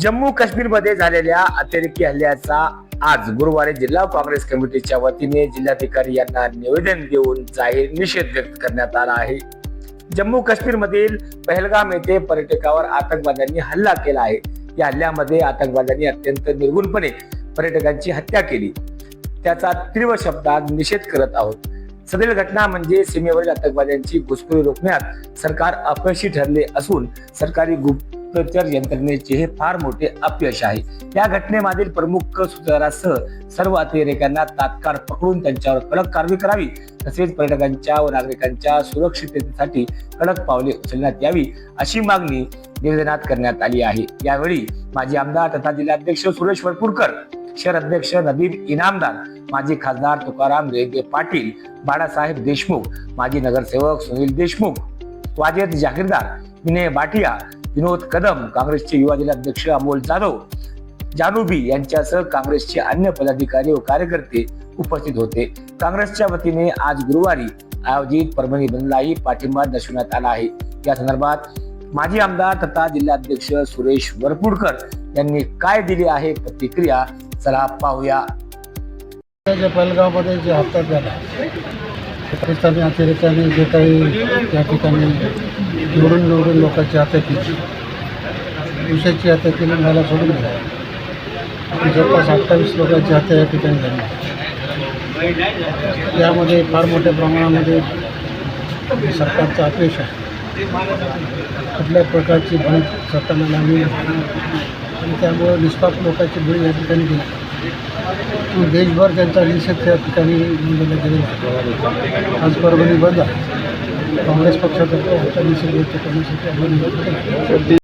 जम्मू काश्मीरमध्ये झालेल्या अतिरेकी हल्ल्याचा आज गुरुवारी जिल्हा काँग्रेस कमिटीच्या वतीने जिल्हाधिकारी यांना निवेदन देऊन जाहीर निषेध व्यक्त करण्यात आला आहे. जम्मू काश्मीर मधील पहलगाम येथे पर्यटकावर आतंकवाद्यांनी हल्ला केला आहे. या हल्ल्यामध्ये आतंकवाद्यांनी अत्यंत निर्गुणपणे पर्यटकांची हत्या केली. त्याचा तीव्र शब्दात निषेध करत आहोत. सदैव घटना म्हणजे सीमेवरील आतंकवाद्यांची घुसखोरी रोखण्यात सरकार अपयशी ठरले असून सरकारी गुप्तचर यंत्रणेचे हे फार मोठे अपयश आहे. या घटनेमागील प्रमुख सूत्रधारासह सर्व अतिरेक्यांना तात्काळ पकडून त्यांच्यावर कडक कारवाई करावी. तसेच पर्यटकांच्या व नागरिकांच्या सुरक्षिततेसाठी कडक पावले उचलण्यात यावी अशी मागणी निवेदनात करण्यात आली आहे. यावेळी माजी आमदार तथा जिल्हाध्यक्ष सुरेश वरपूरकर शहर अध्यक्ष नदीम इनामदार माजी खासदार तुकाराम रेगे पाटील बाळासाहेब देशमुख माजी नगरसेवक सुनील देशमुख वाजेद जागीरदार विनय बाटिया विनोद कदम काँग्रेसचे युवा जिल्हाध्यक्ष अमोल जाधव जानूबी यांच्यासह काँग्रेसचे अन्य पदाधिकारी व कार्यकर्ते उपस्थित होते. काँग्रेसच्या वतीने आज गुरुवारी आयोजित परभणी बंदलाही पाठिंबा दर्शवण्यात आला आहे. या संदर्भात माजी आमदार तथा जिल्हाध्यक्ष सुरेश वरपुडकर यांनी काय दिली आहे प्रतिक्रिया चला पाहूया. जे पहलगावमध्ये जे हप्ता झाला पाकिस्तानी अतिरेक्याने जे काही त्या ठिकाणी निवडून निवडून लोकांची हत्या केली विषयाची हत्या केली मला सोडून दिला जवळपास अठ्ठावीस लोकांची हत्या या ठिकाणी झाली. यामध्ये फार मोठ्या प्रमाणामध्ये सरकारचा अपेक्ष आहे. कुठल्या प्रकारची भूल सरकारला लागली आणि त्यामुळं निष्पाप लोकांची बळी या ठिकाणी दिली तो देशभर त्यांचा निषेध त्या ठिकाणी नोंदवला गेलेला आहे. आज परभणी बंद आहे. काँग्रेस पक्षातर्फे आमचा निषेध व्यक्त करण्यासाठी आम्ही